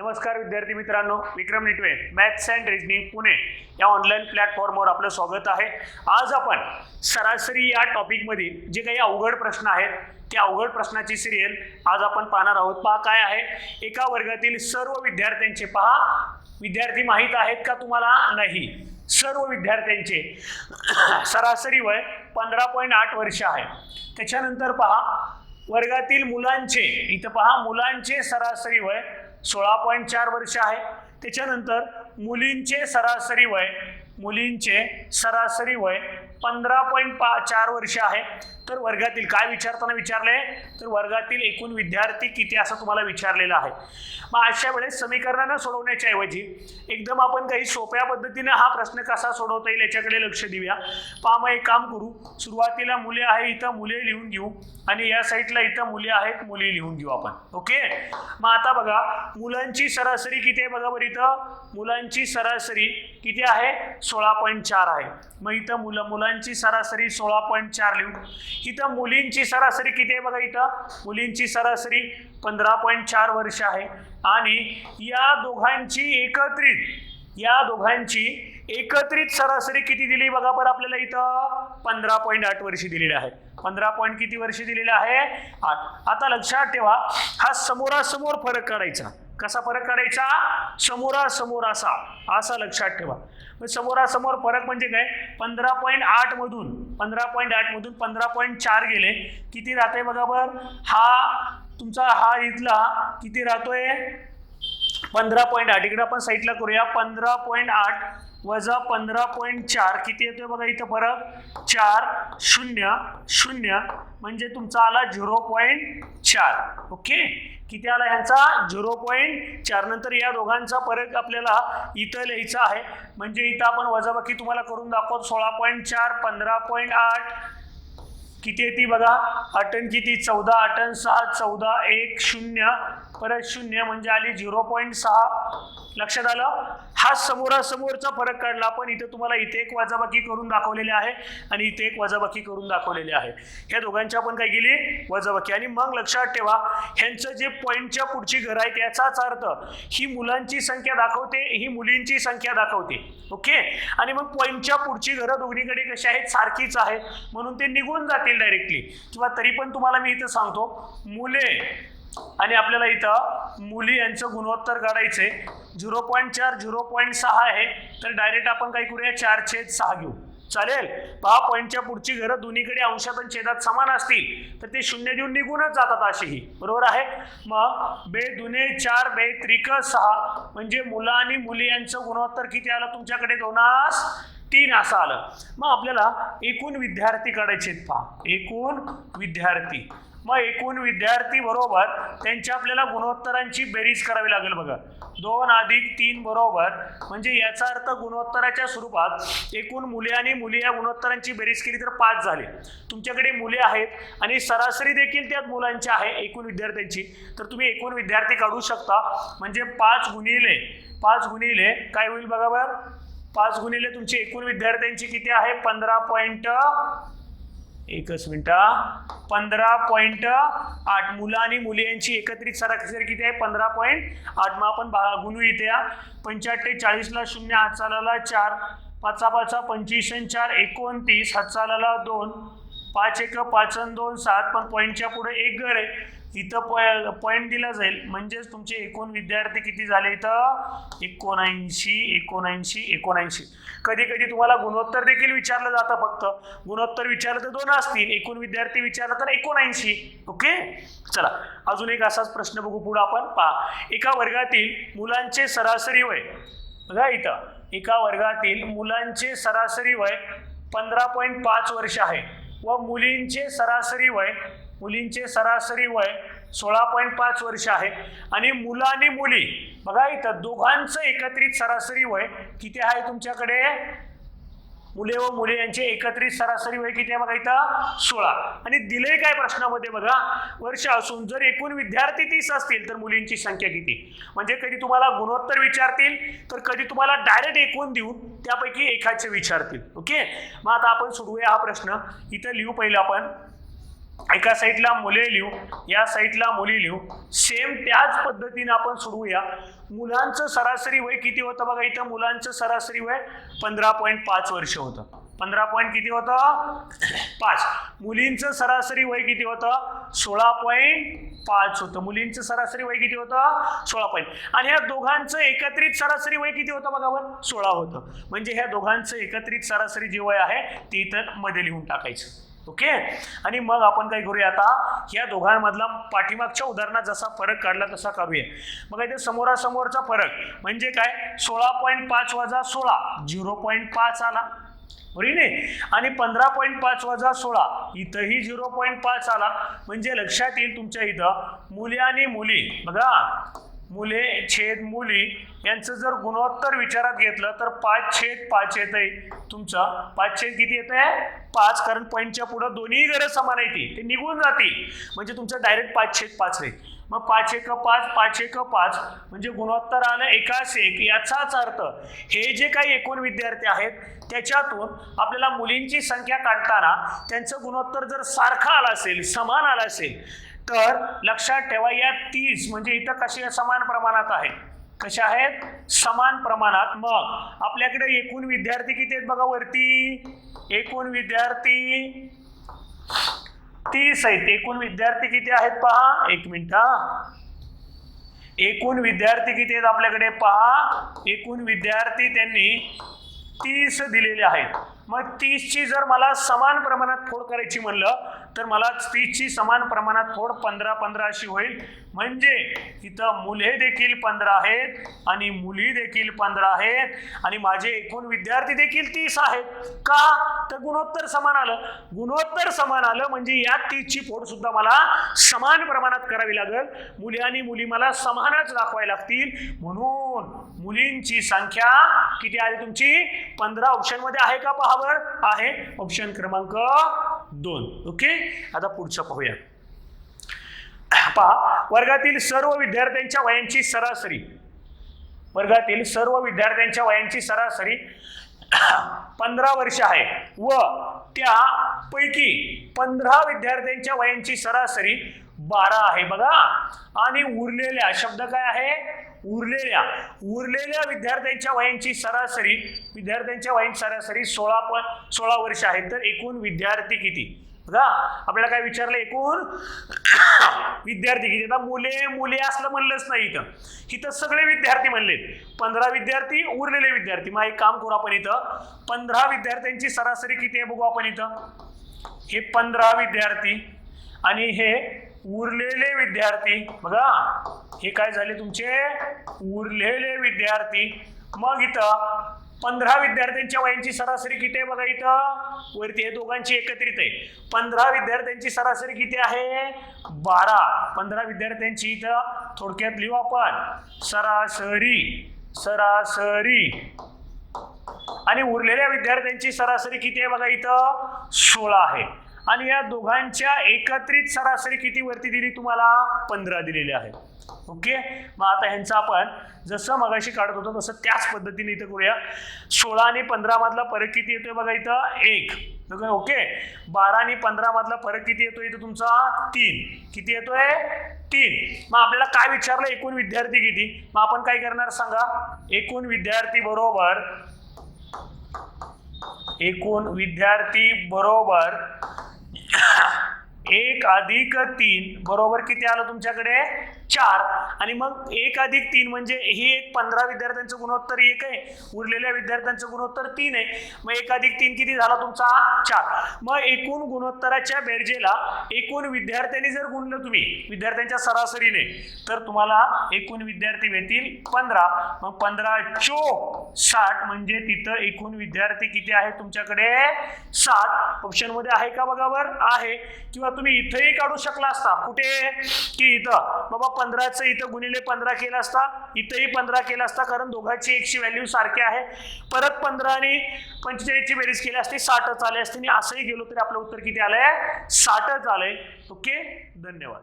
नमस्कार विद्यार्थी मित्रांनो. Vikram Nitwe maths and reasoning Pune. या ऑनलाईन प्लॅटफॉर्मवर आपलं स्वागत आहे. आज आपण सरासरी या टॉपिकमध्ये जे काही अवघड प्रश्न आहेत त्या अवघड प्रश्नाची सिरियल आज आपण पाहणार आहोत. पहा काय आहे? एका वर्गातील सर्व विद्यार्थ्यांचे पहा. विद्यार्थी माहीत आहेत का तुम्हाला? नाही. सर्व विद्यार्थ्यांचे. सरासरी वय पंधरा पॉईंट आठ वर्ष आहे. त्याच्यानंतर पहा वर्गातील मुलांचे इथं पहा मुलांचे सरासरी वय सोळा पॉईंट चार वर्ष आहे. त्याच्यानंतर मुलींचे सरासरी वय मुलींचे सरासरी वय पंधरा पॉईंट पा चार वर्ष आहे. तर वर्गातील काय विचारताना विचारले? तर वर्गातील एकूण विद्यार्थी किती असं तुम्हाला विचारलेलं आहे. मग अशा वेळेस समीकरणांना सोडवण्याच्या ऐवजी एकदम आपण काही सोप्या पद्धतीने हा प्रश्न कसा सोडवता येईल याच्याकडे लक्ष देऊया. पहा मग एक काम करू. सुरुवातीला मुले आहे इथं मुले लिहून घेऊ. आणि या साईडला इथं मुले आहेत मुली लिहून घेऊ आपण. ओके? मग आता बघा मुलांची सरासरी किती आहे बघा बरं इथं? मुलांची सरासरी किती आहे? सोळा पॉईंट चार आहे. मग इथं मुलं मुलांची सरासरी सोळा पॉईंट चार लिहू इथं मुलींची सरासरी किती आहे बघा इथं? मुलींची सरासरी पंधरा पॉईंट चार वर्ष आहे. आणि या दोघांची एकत्रित या दोघांची एकत्रित सरासरी किती दिली बघा बरं आपल्याला इथं? पंधरा पॉईंट आठ वर्षी दिलेली आहे. पंधरा पॉईंट किती वर्ष दिलेले आहे? आठ. आता लक्षात ठेवा हा समोरासमोर फरक काढायचा. कसा फरक काढायचा समोरासमोर असा. असा लक्षात ठेवा. मग समोरासमोर फरक म्हणजे काय? पंधरा पॉईंट आठ मधून पंधरा पॉईंट आठ मधून पंधरा पॉईंट चार गेले. किती राहते बघा बर? हा तुमचा हा इथला किती राहतोय? पंधरा पॉईंट आठ. इकडे आपण साईडला करूया. पंधरा पॉईंट आठ वजा पंधरा पॉईंट चार. किती येतोय बघा इथं फरक? चार शून्य शून्य. म्हणजे तुमचा आला झिरो पॉईंट चार. ओके? किती आला ह्यांचा? झिरो पॉईंट चार. नंतर या दोघांचा फरक आपल्याला इथं लिहायचा आहे. म्हणजे इथं आपण वजाबाकी तुम्हाला करून दाखवतो. सोळा पॉईंट चार पंधरा पॉईंट आठ. किती येते बघा? अटन किती? चौदा अटन सहा चौदा एक शून्य. परत शून्य म्हणजे आली झिरो पॉईंट सहा. लक्षात आलं? हा समोरासमोरचा फरक काढला आपण. इथे तुम्हाला इथे एक वजाबाकी करून दाखवलेले आहे आणि इथे एक वजाबाकी करून दाखवलेले आहे. ह्या दोघांच्या आपण काय केली? वजाबाकी. आणि मग लक्षात ठेवा ह्यांचं जे पॉईंटच्या पुढची घर आहे त्याचाच अर्थ ही मुलांची संख्या दाखवते ही मुलींची संख्या दाखवते. ओके? आणि मग पॉईंटच्या पुढची घरं दोन्हीकडे कशी आहेत? सारखीच आहेत. म्हणून ते निघून जातील डायरेक्टली किंवा तरी पण तुम्हाला मी इथं सांगतो मुले आणि आपल्याला इथं मुली यांचं गुणोत्तर काढायचे झिरो पॉईंट चार झिरो पॉईंट सहा आहे. तर डायरेक्ट आपण काय करूया? चार छेद सहा घेऊ. चालेल? पहा पॉईंटच्या पुढची घरं दोन्हीकडे अंशात आणि छेदात समान असतील. तर ते शून्य देऊन निघूनच जातात अशीही. बरोबर आहे? मग बे दुने चार बे त्रिक सहा. म्हणजे मुलं आणि मुली यांचं गुणोत्तर किती आलं तुमच्याकडे? दोनास तीन असं आलं. मग आपल्याला एकूण विद्यार्थी काढायचे आहेत पहा. एकूण विद्यार्थी. मग एकूण विद्यार्थी बरोबर त्यांच्या आपल्याला गुणोत्तरांची बेरीज करावी लागेल बघा. दोन अधिक तीन बरोबर म्हणजे याचा अर्थ गुणोत्तराच्या स्वरूपात एकूण मुले आणि मुली या गुणोत्तरांची बेरीज केली तर पाच झाले. तुमच्याकडे मुले आहेत आणि सरासरी देखील त्यात मुलांची आहे एकूण विद्यार्थ्यांची. तर तुम्ही एकूण विद्यार्थी काढू शकता. म्हणजे पाच गुणिले पाच गुणिले काय होईल बघा बरं? पाच गुणिले तुमची एकूण विद्यार्थ्यांची किती आहे? पंधरा पॉईंट एकच मिनिटा पंधरा पॉईंट आठ मुलं आणि मुली यांची एकत्रित सरासरी किती आहे? पंधरा पॉईंट आठ मग आपण बा- गुणू इथे या पंच्याहत्तर चाळीसला शून्य हातचालाला चार. पाचा पाचा पंचवीस आणि चार एकोणतीस हातचालाला दोन. पाच एक पाच आणि दोन सात पण पॉईंटच्या पुढे एक घर आहे. इथं पॉ पॉईंट दिला जाईल. म्हणजेच तुमचे एकूण विद्यार्थी किती झाले इथं? एकोणऐंशी एकोणऐंशी एकोणऐंशी. कधी कधी तुम्हाला गुणोत्तर देखील विचारलं जातं फक्त. गुणोत्तर विचारलं तर दोन असतील. एकूण विद्यार्थी विचारलं तर एकोणऐंशी. ओके? चला. अजून एक असाच प्रश्न बघू पुढे आपण. पहा. एका वर्गातील मुलांचे सरासरी वय. बघा इथं. एका वर्गातील मुलांचे सरासरी वय पंधरा पॉईंट पाच वर्ष आहे. व मुलींचे सरासरी वय मुलींचे सरासरी वय सोळा पॉईंट पाच वर्ष आहे. आणि मुलं आणि मुली बघा इथं दोघांचं एकत्रित सरासरी वय किती आहे तुमच्याकडे? मुले व मुले यांचे एकत्रित सरासरी वय किती आहे बघा इथं? सोळा. आणि दिले काय प्रश्नामध्ये बघा? वर्ष असून जर एकूण विद्यार्थी तीस असतील तर मुलींची संख्या किती? म्हणजे कधी तुम्हाला गुणोत्तर विचारतील तर कधी तुम्हाला डायरेक्ट एकूण देऊन त्यापैकी एकाचे विचारतील. ओके मग आता आपण सोडवूया हा प्रश्न. इथं लिहू पहिलं आपण. एका साईडला मुले लिहू या साईडला मुली लिहू. सेम त्याच पद्धतीने आपण सोडवूया. मुलांचं सरासरी वय किती होतं बघा इथं? मुलांचं सरासरी वय पंधरा पॉईंट पाच वर्ष होतं. पंधरा पॉईंट किती होतं? पाच. मुलींचं सरासरी वय किती होतं? सोळा पॉईंट पाच होतं. मुलींचं सरासरी वय किती होतं? सोळा पॉईंट आणि ह्या दोघांचं एकत्रित सरासरी वय किती होतं बघा बरं सोळा होतं. म्हणजे ह्या दोघांचं एकत्रित सरासरी जे वय आहे ते इथं मध्ये लिहून टाकायचं. ओके? आणि मग आपण काय करूया आता? या दोघांमधला पाठीमागच्या उदाहरणात जसा फरक काढला तसा करूया मग इथे समोरासमोरचा फरक म्हणजे काय? सोळा पॉईंट पाच वजा सोळा झिरो पॉईंट पाच आला. बरोबर नाही? आणि पंधरा पॉईंट पाच वजा सोळा इथंही झिरो पॉईंट पाच आला. म्हणजे लक्षात येईल तुमच्या इथं मुले आणि मुली. बघा. मुले छेद मुली यांचं जर गुणोत्तर विचारात घेतलं तर पाच छेद पाच येत आहे तुमचा पाच छेद किती येत आहे पाच. कारण पॉईंटच्या पुढं दोन्ही गरज समान आहे ती ते निघून जातील. म्हणजे तुमचं डायरेक्ट पाच छेद पाच राहील मग पाच एक पाच पाच एक पाच म्हणजे गुणोत्तर आलं एकाच एक. याचाच अर्थ हे जे काही एकूण विद्यार्थी आहेत त्याच्यातून आपल्याला मुलींची संख्या काढताना त्यांचं गुणोत्तर जर सारखं आलं असेल समान आलं असेल तर लक्षात ठेवा या तीस म्हणजे इथं कसे समान प्रमाणात आहे कशा आहेत? समान प्रमाणात. मग आपल्याकडे एकूण विद्यार्थी किती आहेत बघा वरती? एकूण विद्यार्थी तीस आहेत. एकूण विद्यार्थी किती आहेत पहा? एक मिनिट हा. एकूण विद्यार्थी किती आहेत आपल्याकडे? पहा. एकूण विद्यार्थी त्यांनी तीस दिलेले आहेत. मग तीसची जर मला समान प्रमाणात फोड करायची म्हणलं तर मला तीसची समान प्रमाणात फोड पंधरा पंधरा अशी होईल. म्हणजे इथं मुले देखील पंधरा आहेत आणि मुली देखील पंधरा आहेत. आणि माझे एकूण विद्यार्थी देखील तीस आहेत. का? तर गुणोत्तर समान आलं. गुणोत्तर समान आलं म्हणजे या तीसची फोड सुद्धा मला समान प्रमाणात करावी लागेल. मुली आणि मुली मला समानच दाखवायला लागतील. म्हणून मुलींची संख्या किती आहे तुमची? पंधरा ऑप्शनमध्ये आहे का पहावर? आहे. ऑप्शन क्रमांक दोन. ओके आता पुढचं पाहूया. पहा वर्गातील सर्व विद्यार्थ्यांच्या वयांची सरासरी. वर्गातील सर्व विद्यार्थ्यांच्या वयांची सरासरी पंधरा वर्ष आहे. व त्यापैकी पंधरा विद्यार्थ्यांच्या वयांची सरासरी बारा आहे बघा. आणि उरलेल्या शब्द काय आहे? उरलेल्या. उरलेल्या विद्यार्थ्यांच्या वयांची सरासरी विद्यार्थ्यांच्या वयांची सरासरी सोळा प सोळा वर्ष आहे तर एकूण विद्यार्थी किती? बघा. आपल्याला काय विचारलं? एकूण विद्यार्थी किती? आता मुले मुले असलं म्हणलंच नाही इथं. इथं सगळे विद्यार्थी म्हणलेत पंधरा विद्यार्थी उरलेले विद्यार्थी. मग एक काम करू आपण इथं. पंधरा विद्यार्थ्यांची सरासरी किती आहे बघू आपण इथं. हे पंधरा विद्यार्थी. आणि हे उरलेले विद्यार्थी. बघा हे काय झाले तुमचे? उरलेले विद्यार्थी. मग इथं पंधरा विद्यार्थ्यांच्या वयांची सरासरी किती आहे बघा इथं? वरती हे दोघांची एकत्रित आहे. पंधरा विद्यार्थ्यांची सरासरी किती आहे? बारा. पंधरा विद्यार्थ्यांची इथं थोडक्यात लिहू आपण. सरासरी सरासरी. आणि उरलेल्या विद्यार्थ्यांची सरासरी किती आहे बघा इथं? सोळा आहे. आणि या दोघांच्या एकत्रित सरासरी किती वरती दिली तुम्हाला? पंधरा दिलेली आहे ओके? मग आता ह्यांचा आपण जसं मगाशी काढत होतो तसं त्याच पद्धतीने इथं करूया. सोळा आणि पंधरा मधला फरक किती येतोय बघा इथं? एक. ओके? बारा आणि पंधरा मधला फरक किती येतोय इथं तुमचा? तीन. किती येतोय? तीन. मग आपल्याला काय विचारलं? एकूण विद्यार्थी किती? मग आपण काय करणार सांगा? एकूण विद्यार्थी बरोबर एकूण विद्यार्थी बरोबर एक अधिक तीन बरोबर किती आलं तुमच्याकडे? चार. आणि मग एक अधिक तीन म्हणजे ही एक पंधरा विद्यार्थ्यांचं गुणोत्तर एक आहे. उरलेल्या विद्यार्थ्यांचं गुणोत्तर तीन आहे. मग एक अधिक तीन किती झाला तुमचा? चार. मग एकूण गुणोत्तराच्या बेरजेला एकूण विद्यार्थ्यांनी जर गुणलं तुम्ही विद्यार्थ्यांच्या सरासरीने तर तुम्हाला एकूण विद्यार्थी भेटतील पंधरा. मग पंधरा चोक साठ म्हणजे तिथं एकूण विद्यार्थी किती आहे तुमच्याकडे? सात ऑप्शनमध्ये आहे का बघा बर? आहे. किंवा तुम्ही इथंही काढू शकला असता. कुठे? की इथं. बाबा पंधराचं इथं गुणिले पंधरा केला असता इथंही पंधरा केला असता कारण दोघांची एकशी व्हॅल्यू सारखी आहे. परत पंधरा आणि पंचेचाळीसची बेरीज केली असते साठच आले असते आणि असंही गेलो तरी आपलं उत्तर किती आलंय? साठच आलंय. ओके? धन्यवाद.